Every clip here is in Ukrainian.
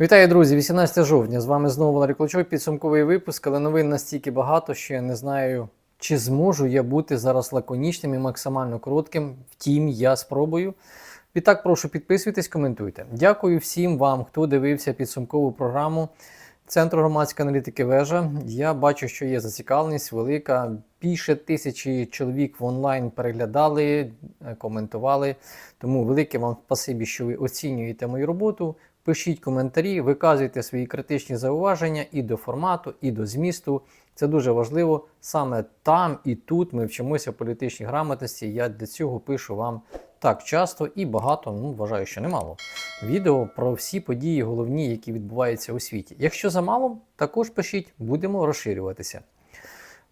Вітаю, друзі! 18 жовтня. З вами знову Валерій Клочок, підсумковий випуск, але новин настільки багато, що я не знаю, чи зможу я бути зараз лаконічним і максимально коротким. Втім, я спробую. Відтак, прошу підписуйтесь, коментуйте. Дякую всім вам, хто дивився підсумкову програму Центру громадської аналітики Вежа. Я бачу, що є зацікавленість велика. Більше тисячі чоловік в онлайн переглядали, коментували. Тому велике вам спасибі, що ви оцінюєте мою роботу. Пишіть коментарі, виказуйте свої критичні зауваження і до формату, і до змісту. Це дуже важливо. Саме там і тут ми вчимося політичній грамотності. Я для цього пишу вам так часто і багато, ну вважаю, що немало. Відео про всі події головні, які відбуваються у світі. Якщо замало, також пишіть, будемо розширюватися.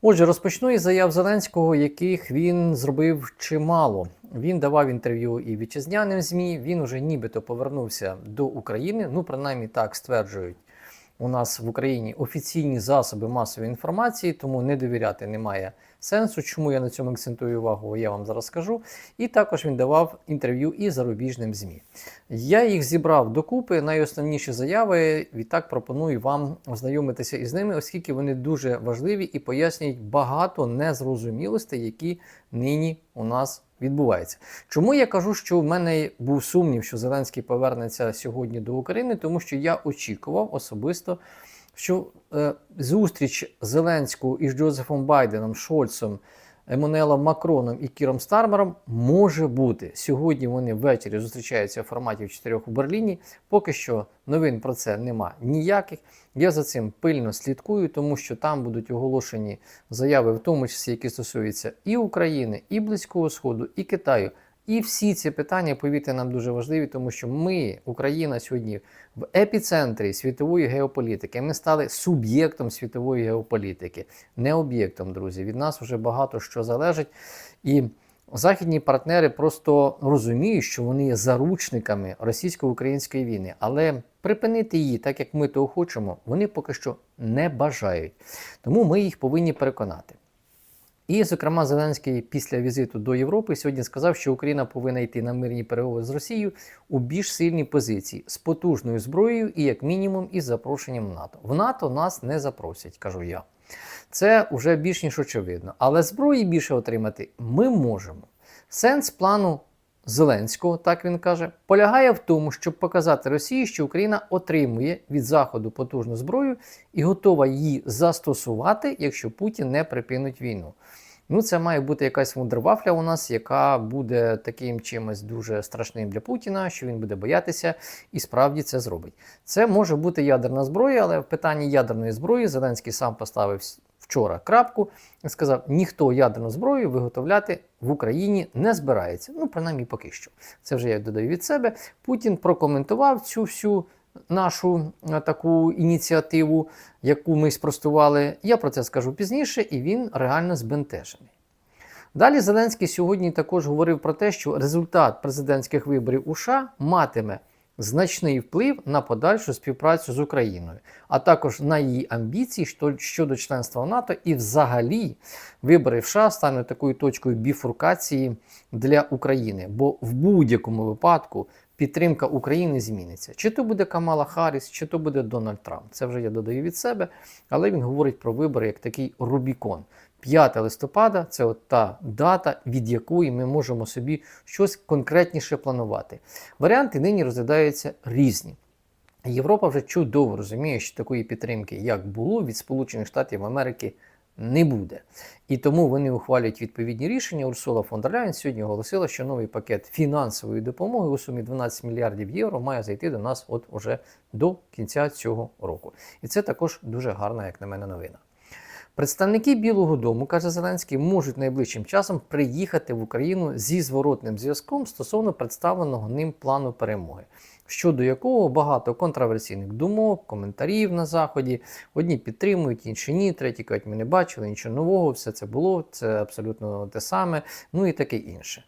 Отже, розпочну із заяв Зеленського, яких він зробив чимало. Він давав інтерв'ю і вітчизняним ЗМІ. Він уже нібито повернувся до України. Ну, принаймні так стверджують у нас в Україні офіційні засоби масової інформації, тому не довіряти немає сенсу. Чому я на цьому акцентую увагу, я вам зараз скажу. І також він давав інтерв'ю і зарубіжним ЗМІ. Я їх зібрав докупи, найосновніші заяви. Відтак пропоную вам ознайомитися із ними, оскільки вони дуже важливі і пояснюють багато незрозумілостей, які нині у нас відбуваються. Чому я кажу, що в мене був сумнів, що Зеленський повернеться сьогодні до України, тому що я очікував особисто, що е, зустріч Зеленського із Джозефом Байденом, Шольцем, Еммануелом Макроном і Кіром Стармером може бути. Сьогодні вони ввечері зустрічаються в форматі в чотирьох у Берліні. Поки що новин про це нема ніяких. Я за цим пильно слідкую, тому що там будуть оголошені заяви, в тому числі, які стосуються і України, і Близького Сходу, і Китаю. І всі ці питання, повірте, нам дуже важливі, тому що ми, Україна, сьогодні в епіцентрі світової геополітики. Ми стали суб'єктом світової геополітики, не об'єктом, друзі. Від нас вже багато що залежить. І західні партнери просто розуміють, що вони є заручниками російсько-української війни, але припинити її, так як ми того хочемо, вони поки що не бажають. Тому ми їх повинні переконати. І, зокрема, Зеленський після візиту до Європи сьогодні сказав, що Україна повинна йти на мирні переговори з Росією у більш сильній позиції з потужною зброєю і, як мінімум, із запрошенням НАТО. В НАТО нас не запросять, кажу я. Це вже більш ніж очевидно. Але зброї більше отримати ми можемо. Сенс плану Зеленського, так він каже, полягає в тому, щоб показати Росії, що Україна отримує від Заходу потужну зброю і готова її застосувати, якщо Путін не припинить війну. Ну, це має бути якась вундервафля у нас, яка буде таким чимось дуже страшним для Путіна, що він буде боятися і справді це зробить. Це може бути ядерна зброя, але в питанні ядерної зброї Зеленський сам поставив вчора крапку і сказав: ніхто ядерну зброю виготовляти в Україні не збирається. Ну, принаймні поки що. Це вже я додаю від себе. Путін прокоментував цю всю. Нашу е, таку ініціативу, яку ми спростували, я про це скажу пізніше, і він реально збентежений. Далі Зеленський сьогодні також говорив про те, що результат президентських виборів у США матиме значний вплив на подальшу співпрацю з Україною, а також на її амбіції щодо членства в НАТО, і взагалі вибори в США стануть такою точкою біфуркації для України. Бо в будь-якому випадку підтримка України зміниться. Чи то буде Камала Харріс, чи то буде Дональд Трамп. Це вже я додаю від себе, але він говорить про вибори як такий Рубікон. 5 листопада це от та дата, від якої ми можемо собі щось конкретніше планувати. Варіанти нині розглядаються різні. Європа вже чудово розуміє, що такої підтримки, як було від Сполучених Штатів Америки, не буде. І тому вони ухвалюють відповідні рішення. Урсула фон дер Ляйн сьогодні оголосила, що новий пакет фінансової допомоги у сумі 12 мільярдів євро має зайти до нас от уже до кінця цього року. І це також дуже гарна, як на мене, новина. Представники Білого Дому, каже Зеленський, можуть найближчим часом приїхати в Україну зі зворотним зв'язком стосовно представленого ним плану перемоги, щодо якого багато контроверсійних думок, коментарів на Заході. Одні підтримують, інші ні, треті кажуть, ми не бачили нічого нового, все це було, це абсолютно те саме, ну і таке інше.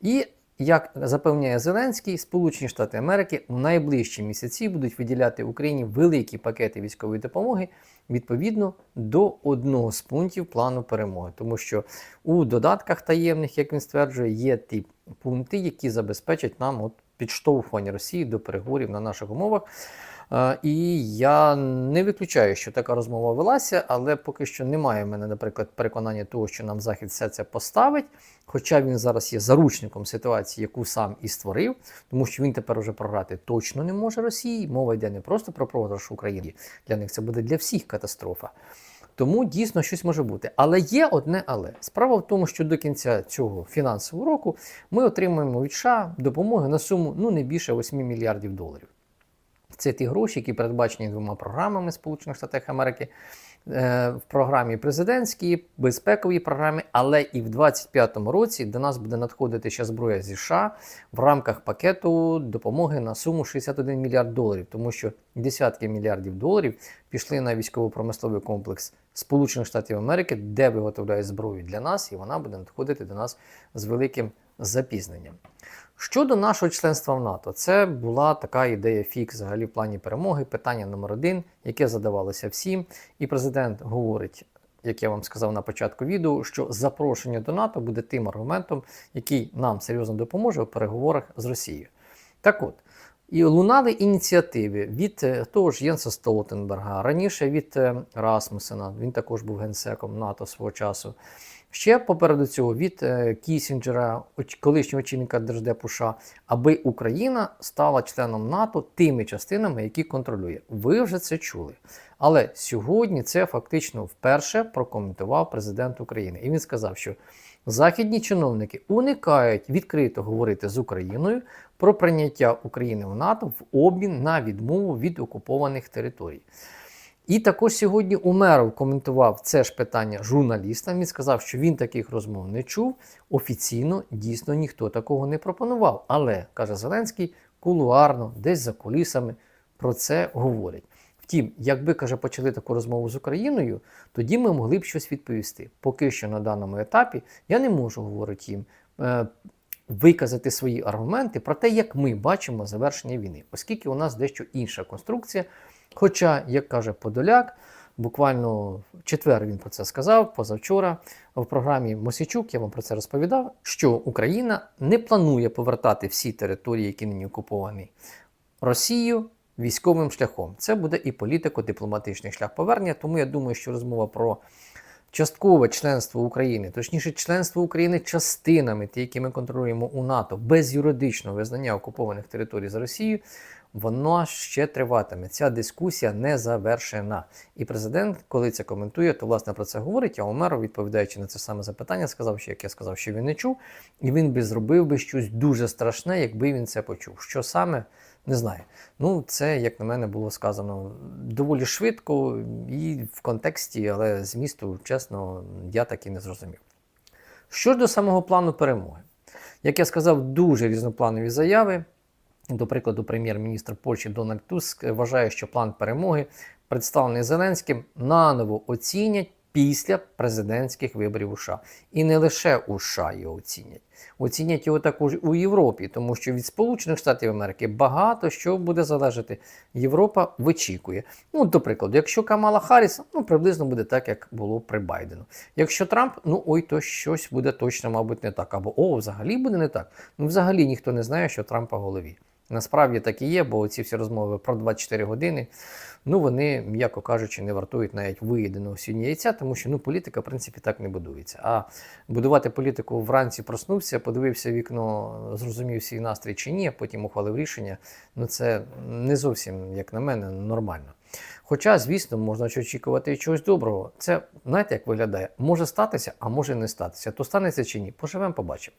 І як запевняє Зеленський, Сполучені Штати Америки в найближчі місяці будуть виділяти Україні великі пакети військової допомоги відповідно до одного з пунктів плану перемоги, тому що у додатках таємних, як він стверджує, є ті пункти, які забезпечать нам от підштовхування Росії до переговорів на наших умовах. І я не виключаю, що така розмова велася, але поки що немає в мене, наприклад, переконання того, що нам Захід все це поставить. Хоча він зараз є заручником ситуації, яку сам і створив, тому що він тепер уже програти точно не може Росії. Мова йде не просто про програш України. Для них це буде для всіх катастрофа. Тому дійсно щось може бути. Але є одне але. Справа в тому, що до кінця цього фінансового року ми отримуємо від США допомоги на суму ну не більше 8 мільярдів доларів. Це ті гроші, які передбачені двома програмами Сполучених Штатів Америки е, в програмі президентській, безпековій програмі, але і в 2025 році до нас буде надходити ще зброя зі США в рамках пакету допомоги на суму 61 мільярд доларів, тому що десятки мільярдів доларів пішли на військово-промисловий комплекс Сполучених Штатів Америки, де виготовляють зброю для нас, і вона буде надходити до нас з великим запізненням. Щодо нашого членства в НАТО, це була така ідея фікс взагалі в плані перемоги. Питання номер один, яке задавалося всім. І президент говорить, як я вам сказав на початку відео, що запрошення до НАТО буде тим аргументом, який нам серйозно допоможе у переговорах з Росією. Так от. І лунали ініціативи від е, того ж Єнса Столтенберга, раніше від е, Расмусена, він також був генсеком НАТО свого часу. Ще попереду цього від е, Кісінджера, колишнього очільника Держдепу США, аби Україна стала членом НАТО тими частинами, які контролює. Ви вже це чули. Але сьогодні це фактично вперше прокоментував президент України. І він сказав, що західні чиновники уникають відкрито говорити з Україною про прийняття України в НАТО в обмін на відмову від окупованих територій. І також сьогодні Умеров коментував це ж питання журналістам. Він сказав, що він таких розмов не чув. Офіційно дійсно ніхто такого не пропонував. Але каже Зеленський, кулуарно, десь за кулісами про це говорять. Втім, якби каже, почали таку розмову з Україною, тоді ми могли б щось відповісти. Поки що на даному етапі я не можу говорити їм. Виказати свої аргументи про те, як ми бачимо завершення війни, оскільки у нас дещо інша конструкція. Хоча, як каже Подоляк, буквально в четвер він про це сказав, позавчора в програмі Мосічук я вам про це розповідав, що Україна не планує повертати всі території, які нині окуповані Росією військовим шляхом. Це буде і політико-дипломатичний шлях повернення. Тому я думаю, що розмова про часткове членство України, точніше, членство України частинами, ті, які ми контролюємо у НАТО, без юридичного визнання окупованих територій за Росією, воно ще триватиме. Ця дискусія не завершена. І президент, коли це коментує, то власне про це говорить. А Омеров, відповідаючи на це саме запитання, сказав, що як я сказав, що він не чув, і він би зробив би щось дуже страшне, якби він це почув. Що саме? Не знаю. Ну, це, як на мене, було сказано доволі швидко і в контексті, але змісту, чесно, я так і не зрозумів. Що ж до самого плану перемоги, як я сказав, дуже різнопланові заяви. До прикладу, прем'єр-міністр Польщі Дональд Туск вважає, що план перемоги, представлений Зеленським, наново оцінять після президентських виборів у США. І не лише у США його оцінять. Оцінять його також у Європі, тому що від Сполучених Штатів Америки багато що буде залежати. Європа вичікує. Ну, до прикладу, якщо Камала Харріс, ну приблизно буде так, як було при Байдену. Якщо Трамп, ну ой, то щось буде точно, мабуть, не так. Або о, взагалі буде не так. Ну, взагалі ніхто не знає, що Трампа в голові. Насправді так і є, бо ці всі розмови про 24 години, ну вони, м'яко кажучи, не вартують навіть виєденого сьогодні яйця, тому що ну, політика, в принципі, так не будується. А будувати політику вранці проснувся, подивився вікно, зрозумів свій настрій чи ні, а потім ухвалив рішення. Ну це не зовсім, як на мене, нормально. Хоча, звісно, можна очікувати чогось доброго. Це, знаєте, як виглядає? Може статися, а може не статися. То станеться чи ні? Поживемо, побачимо.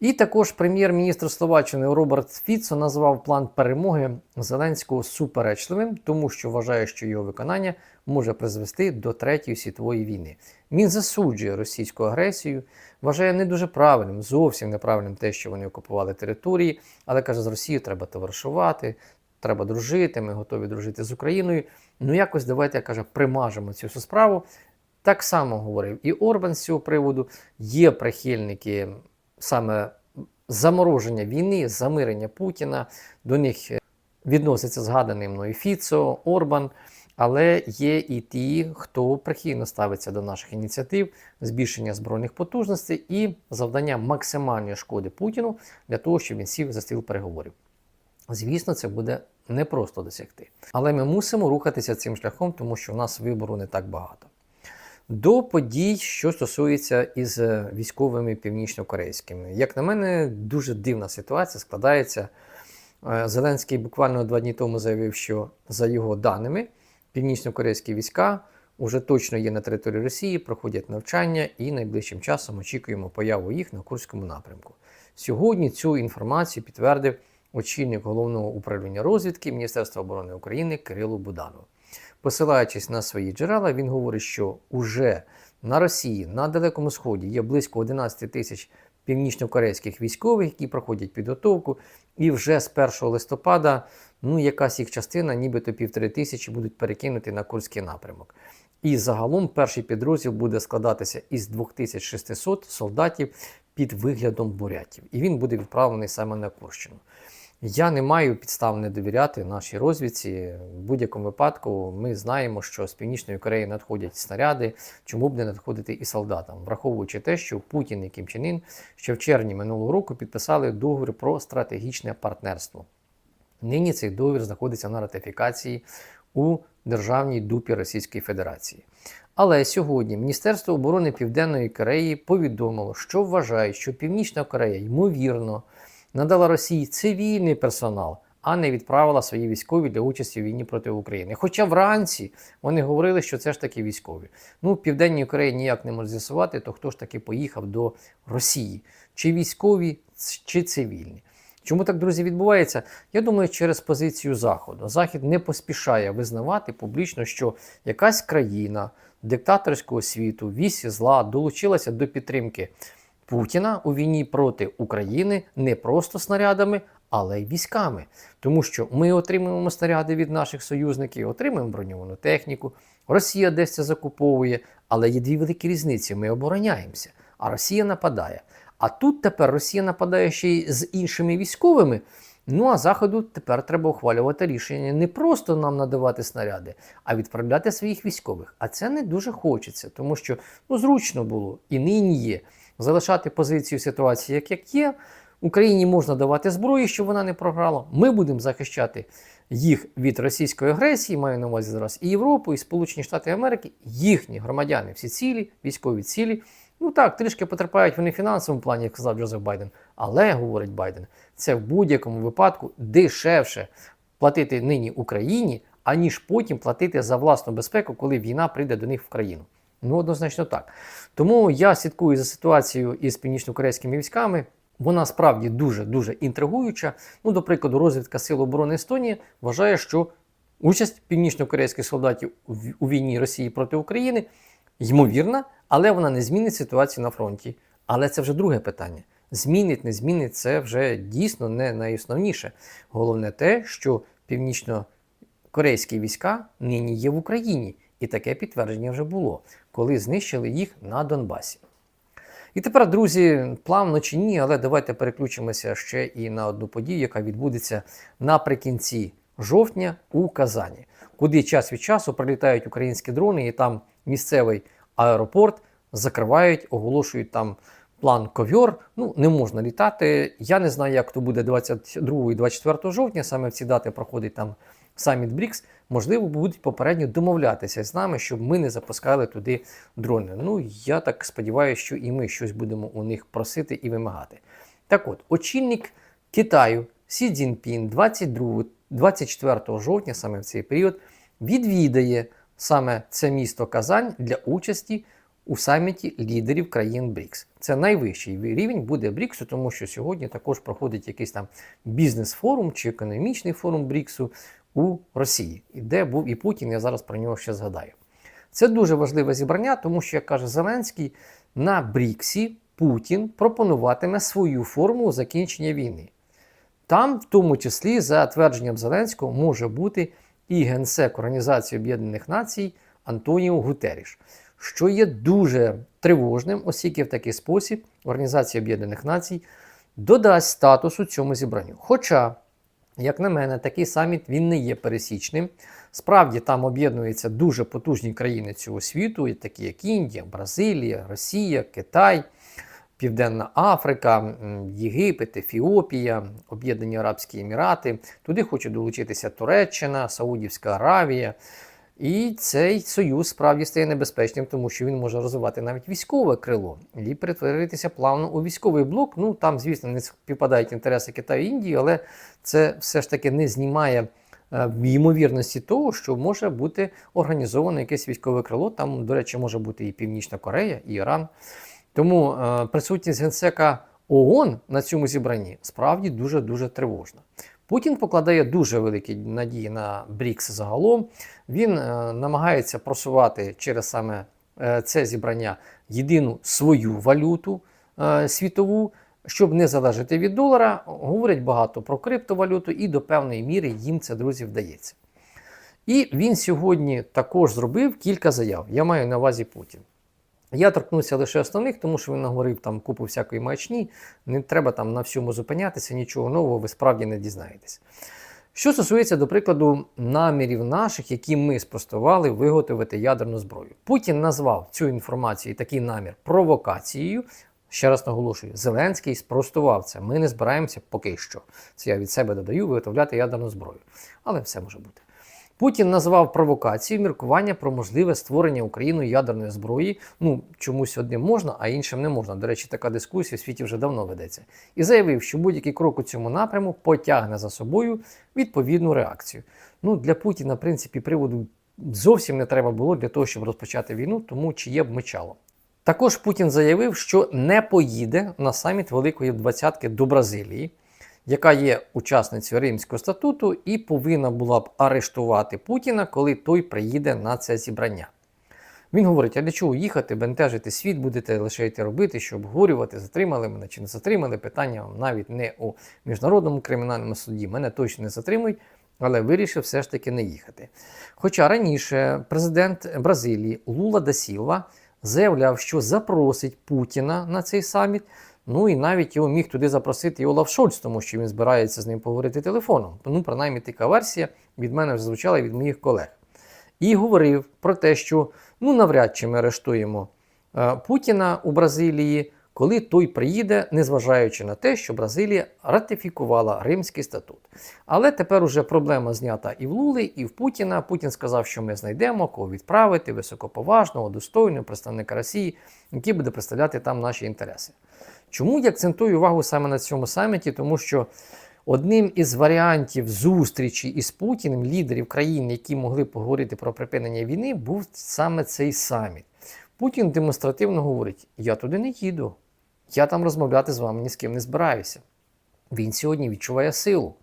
І також прем'єр-міністр Словаччини Роберт Фіцо назвав план перемоги Зеленського суперечливим, тому що вважає, що його виконання може призвести до Третьої світової війни. Він засуджує російську агресію, вважає не дуже правильним, зовсім неправильним те, що вони окупували території, але каже, з Росією треба товаришувати, треба дружити, ми готові дружити з Україною. Ну якось давайте я каже, примажемо цю всю справу. Так само говорив і Орбан з цього приводу. Є прихильники саме замороження війни, замирення Путіна. До них е, відноситься згаданий мною Фіцо, Орбан. Але є і ті, хто прихильно ставиться до наших ініціатив, збільшення збройних потужностей і завдання максимальної шкоди Путіну для того, щоб він сів за стіл переговорів. Звісно, це буде не просто досягти. Але ми мусимо рухатися цим шляхом, тому що в нас вибору не так багато. До подій, що стосується із е, військовими північнокорейськими. Як на мене, дуже дивна ситуація складається. Е, Зеленський буквально два дні тому заявив, що за його даними, північно-корейські війська вже точно є на території Росії, проходять навчання і найближчим часом очікуємо появу їх на Курському напрямку. Сьогодні цю інформацію підтвердив очільник головного управління розвідки Міністерства оборони України Кирило Буданов. Посилаючись на свої джерела, він говорить, що уже на Росії на Далекому Сході є близько 11 тисяч північно-корейських військових, які проходять підготовку, і вже з 1 листопада ну, якась їх частина, нібито півтори тисячі, будуть перекинуті на Курський напрямок. І загалом перший підрозділ буде складатися із 2600 солдатів під виглядом бурятів. І він буде відправлений саме на Курщину. Я не маю підстав не довіряти нашій розвідці. В будь-якому випадку ми знаємо, що з Північної Кореї надходять снаряди, чому б не надходити і солдатам, враховуючи те, що Путін і Кім Чен Ін ще в червні минулого року підписали договір про стратегічне партнерство. Нині цей договір знаходиться на ратифікації у Державній дупі Російської Федерації. Але сьогодні Міністерство оборони Південної Кореї повідомило, що вважає, що Північна Корея ймовірно надала Росії цивільний персонал, а не відправила свої військові для участі в війні проти України. Хоча вранці вони говорили, що це ж таки військові. Ну, в Південній Кореї ніяк не може з'ясувати, то хто ж таки поїхав до Росії, чи військові, чи цивільні. Чому так, друзі, відбувається? Я думаю, через позицію Заходу. Захід не поспішає визнавати публічно, що якась країна диктаторського світу, вісі зла долучилася до підтримки Путіна у війні проти України не просто снарядами, але й військами. Тому що ми отримуємо снаряди від наших союзників, отримуємо броньовану техніку. Росія десь це закуповує, але є дві великі різниці: ми обороняємося, а Росія нападає. А тут тепер Росія нападає ще й з іншими військовими. Ну а Заходу тепер треба ухвалювати рішення не просто нам надавати снаряди, а відправляти своїх військових. А це не дуже хочеться, тому що ну, зручно було і нині є залишати позицію ситуації, як, як є. Україні можна давати зброю, щоб вона не програла. Ми будемо захищати їх від російської агресії, маю на увазі зараз і Європу, і Сполучені Штати Америки, їхні громадяни, всі цілі, військові цілі. Ну так, трішки потерпають вони в фінансовому плані, як сказав Джозеф Байден. Але, говорить Байден, це в будь-якому випадку дешевше платити нині Україні, аніж потім платити за власну безпеку, коли війна прийде до них в країну. Ну, однозначно так. Тому я слідкую за ситуацією із північно-корейськими військами. Вона справді дуже-дуже інтригуюча. Ну, до прикладу, розвідка Сил оборони Естонії вважає, що участь північно-корейських солдатів у війні Росії проти України ймовірна, але вона не змінить ситуацію на фронті. Але це вже друге питання. Змінить, не змінить, це вже дійсно не найосновніше. Головне те, що північно-корейські війська нині є в Україні. І таке підтвердження вже було, коли знищили їх на Донбасі. І тепер, друзі, плавно чи ні, але давайте переключимося ще і на одну подію, яка відбудеться наприкінці жовтня у Казані, куди час від часу прилітають українські дрони, і там місцевий аеропорт закривають, оголошують там план ковьор. Ну, не можна літати. Я не знаю, як то буде 22 і 24 жовтня. Саме в ці дати проходить там саміт Брікс. Можливо, будуть попередньо домовлятися з нами, щоб ми не запускали туди дрони. Ну, я так сподіваюся, що і ми щось будемо у них просити і вимагати. Так от, очільник Китаю Сі Цзіньпін 22 24 жовтня, саме в цей період, відвідає саме це місто Казань для участі у саміті лідерів країн БРІКС. Це найвищий рівень буде БРІКСу, тому що сьогодні також проходить якийсь там бізнес-форум чи економічний форум БРІКСу у Росії, і де був і Путін, я зараз про нього ще згадаю. Це дуже важливе зібрання, тому що, як каже Зеленський, на Бріксі Путін пропонуватиме свою формулу закінчення війни. Там, в тому числі, за твердженням Зеленського, може бути і генсек Організації Об'єднаних Націй Антоніо Гутеріш, що є дуже тривожним, оскільки в такий спосіб Організація Об'єднаних Націй додасть статусу цьому зібранню. Хоча, як на мене, такий саміт він не є пересічним. Справді там об'єднуються дуже потужні країни цього світу, такі як Індія, Бразилія, Росія, Китай. Південна Африка, Єгипет, Ефіопія, Об'єднані Арабські Емірати. Туди хоче долучитися Туреччина, Саудівська Аравія. І цей союз справді стає небезпечним, тому що він може розвивати навіть військове крило і перетворитися плавно у військовий блок. Ну там, звісно, не співпадають інтереси Китаю і Індії, але це все ж таки не знімає е, ймовірності того, що може бути організовано якесь військове крило. Там, до речі, може бути і Північна Корея, і Іран. Тому е, присутність генсека ООН на цьому зібранні справді дуже дуже тривожна. Путін покладає дуже великі надії на БРІКС загалом. Він е, намагається просувати через саме е, це зібрання єдину свою валюту е, світову, щоб не залежати від долара. Говорять багато про криптовалюту, і до певної міри їм це друзі вдається. І він сьогодні також зробив кілька заяв. Я маю на увазі Путін. Я торкнуся лише основних, тому що він наговорив там купу всякої маячні. Не треба там на всьому зупинятися, нічого нового ви справді не дізнаєтесь. Що стосується, до прикладу, намірів наших, які ми спростували виготовити ядерну зброю. Путін назвав цю інформацію такий намір провокацією. Ще раз наголошую, Зеленський спростував це. Ми не збираємося поки що. Це я від себе додаю виготовляти ядерну зброю. Але все може бути. Путін назвав провокацією міркування про можливе створення Україною ядерної зброї. Ну, чомусь одним можна, а іншим не можна. До речі, така дискусія в світі вже давно ведеться. І заявив, що будь-який крок у цьому напряму потягне за собою відповідну реакцію. Ну, для Путіна, в принципі, приводу зовсім не треба було для того, щоб розпочати війну, тому чиє б мечало. Також Путін заявив, що не поїде на саміт Великої Двадцятки до Бразилії яка є учасницею Римського статуту і повинна була б арештувати Путіна, коли той приїде на це зібрання. Він говорить: а для чого їхати, бентежити світ, будете лише йти робити, що обговорювати, затримали мене чи не затримали. Питання навіть не у міжнародному кримінальному суді. Мене точно не затримують, але вирішив все ж таки не їхати. Хоча раніше президент Бразилії Лула да Сілва заявляв, що запросить Путіна на цей саміт. Ну і навіть його міг туди запросити і Олаф Шольц, тому що він збирається з ним поговорити телефоном. Ну, принаймні, така версія від мене вже звучала від моїх колег. І говорив про те, що ну навряд чи ми арештуємо е, Путіна у Бразилії, коли той приїде, незважаючи на те, що Бразилія ратифікувала Римський статут. Але тепер уже проблема знята і в Лули, і в Путіна. Путін сказав, що ми знайдемо кого відправити високоповажного, достойного представника Росії, який буде представляти там наші інтереси. Чому я акцентую увагу саме на цьому саміті? Тому що одним із варіантів зустрічі із Путіним, лідерів країн, які могли поговорити про припинення війни, був саме цей саміт. Путін демонстративно говорить: я туди не їду, я там розмовляти з вами ні з ким не збираюся. Він сьогодні відчуває силу.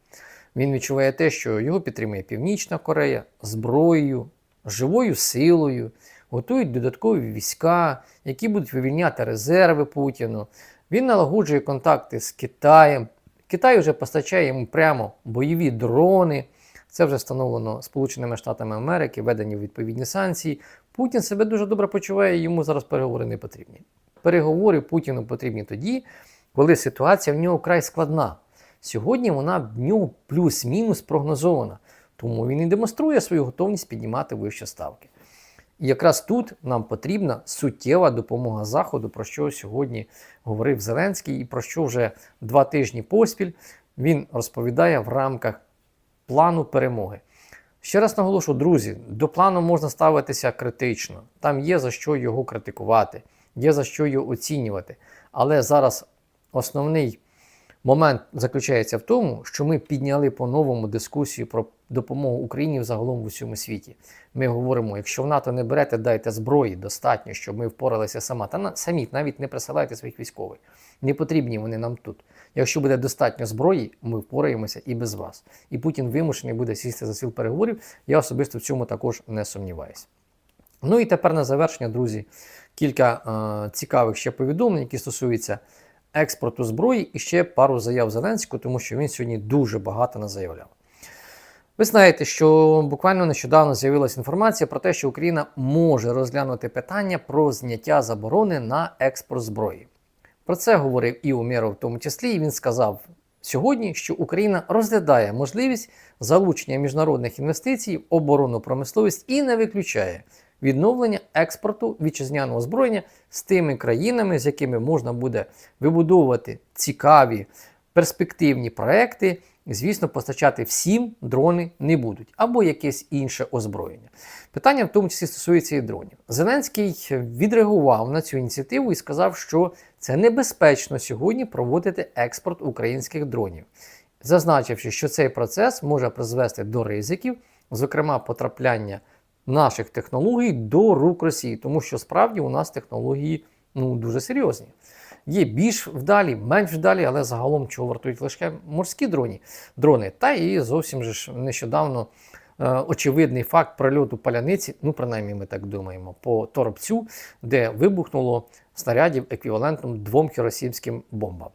Він відчуває те, що його підтримує Північна Корея зброєю, живою силою, готують додаткові війська, які будуть вивільняти резерви Путіну. Він налагоджує контакти з Китаєм. Китай вже постачає йому прямо бойові дрони. Це вже встановлено Сполученими Штатами Америки, введені відповідні санкції. Путін себе дуже добре почуває, йому зараз переговори не потрібні. Переговори Путіну потрібні тоді, коли ситуація в нього край складна. Сьогодні вона в нього плюс-мінус прогнозована, тому він і демонструє свою готовність піднімати вищі ставки. І якраз тут нам потрібна суттєва допомога Заходу, про що сьогодні говорив Зеленський, і про що вже два тижні поспіль він розповідає в рамках плану перемоги. Ще раз наголошу, друзі, до плану можна ставитися критично. Там є за що його критикувати, є за що його оцінювати. Але зараз основний момент заключається в тому, що ми підняли по-новому дискусію про допомогу Україні загалом в усьому світі. Ми говоримо, якщо в НАТО не берете, дайте зброї достатньо, щоб ми впоралися сама. Та на, самі навіть не присилайте своїх військових. Не потрібні вони нам тут. Якщо буде достатньо зброї, ми впораємося і без вас. І Путін вимушений буде сісти за сіл переговорів. Я особисто в цьому також не сумніваюся. Ну і тепер на завершення, друзі, кілька е, цікавих ще повідомлень, які стосуються експорту зброї, і ще пару заяв Зеленського, тому що він сьогодні дуже багато назаявляв. Ви знаєте, що буквально нещодавно з'явилася інформація про те, що Україна може розглянути питання про зняття заборони на експорт зброї. Про це говорив і Умєров в тому числі, і він сказав сьогодні, що Україна розглядає можливість залучення міжнародних інвестицій в оборонну промисловість і не виключає, відновлення експорту вітчизняного озброєння з тими країнами, з якими можна буде вибудовувати цікаві перспективні проекти. Звісно, постачати всім дрони не будуть або якесь інше озброєння. Питання в тому числі стосується і дронів. Зеленський відреагував на цю ініціативу і сказав, що це небезпечно сьогодні проводити експорт українських дронів, зазначивши, що цей процес може призвести до ризиків, зокрема потрапляння наших технологій до рук Росії, тому що справді у нас технології ну, дуже серйозні. Є більш вдалі, менш вдалі, але загалом чого вартують лише морські дрони, дрони. Та і зовсім же ж нещодавно е, очевидний факт прольоту паляниці, ну принаймні ми так думаємо, по торопцю, де вибухнуло снарядів еквівалентом двом хіросімським бомбам.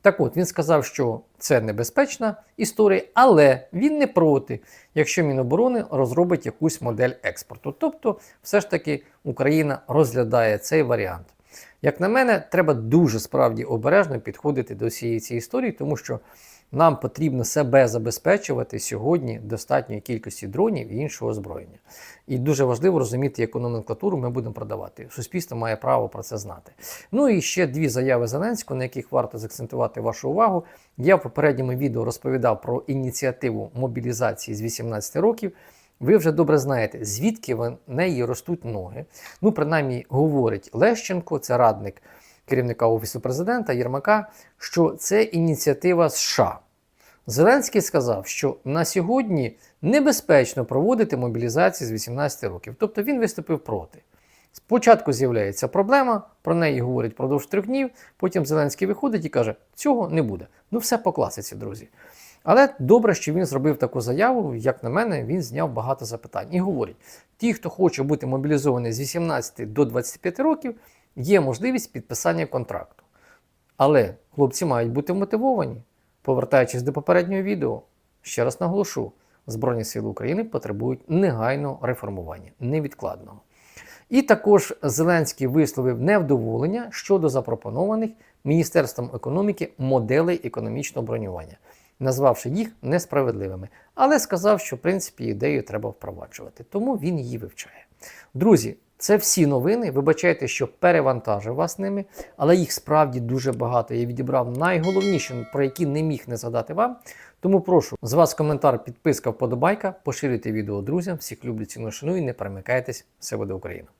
Так от, він сказав, що це небезпечна історія, але він не проти, якщо Міноборони розробить якусь модель експорту. Тобто, все ж таки Україна розглядає цей варіант. Як на мене, треба дуже справді обережно підходити до всієї цієї історії, тому що нам потрібно себе забезпечувати сьогодні достатньої кількості дронів і іншого озброєння. І дуже важливо розуміти, яку номенклатуру ми будемо продавати. Суспільство має право про це знати. Ну і ще дві заяви Зеленського, на яких варто заакцентувати вашу увагу. Я в попередньому відео розповідав про ініціативу мобілізації з 18 років. Ви вже добре знаєте, звідки в неї ростуть ноги. Ну, принаймні, говорить Лещенко, це радник керівника Офісу президента Єрмака, що це ініціатива США. Зеленський сказав, що на сьогодні небезпечно проводити мобілізацію з 18 років. Тобто він виступив проти. Спочатку з'являється проблема, про неї говорять продовж трьох днів. Потім Зеленський виходить і каже, цього не буде. Ну, все по класиці, друзі. Але добре, що він зробив таку заяву, як на мене, він зняв багато запитань. І говорить: ті, хто хоче бути мобілізований з 18 до 25 років, є можливість підписання контракту. Але хлопці мають бути мотивовані. Повертаючись до попереднього відео, ще раз наголошу: Збройні Сили України потребують негайного реформування, невідкладного. І також Зеленський висловив невдоволення щодо запропонованих Міністерством економіки моделей економічного бронювання, назвавши їх несправедливими, але сказав, що в принципі ідею треба впроваджувати, тому він її вивчає. Друзі, це всі новини. Вибачайте, що перевантажив вас ними, але їх справді дуже багато. Я відібрав найголовніші, про які не міг не згадати вам. Тому прошу з вас коментар, підписка, вподобайка, поширюйте відео друзям. Всіх люблю, ціну шаную, не перемикайтесь. Все буде Україна!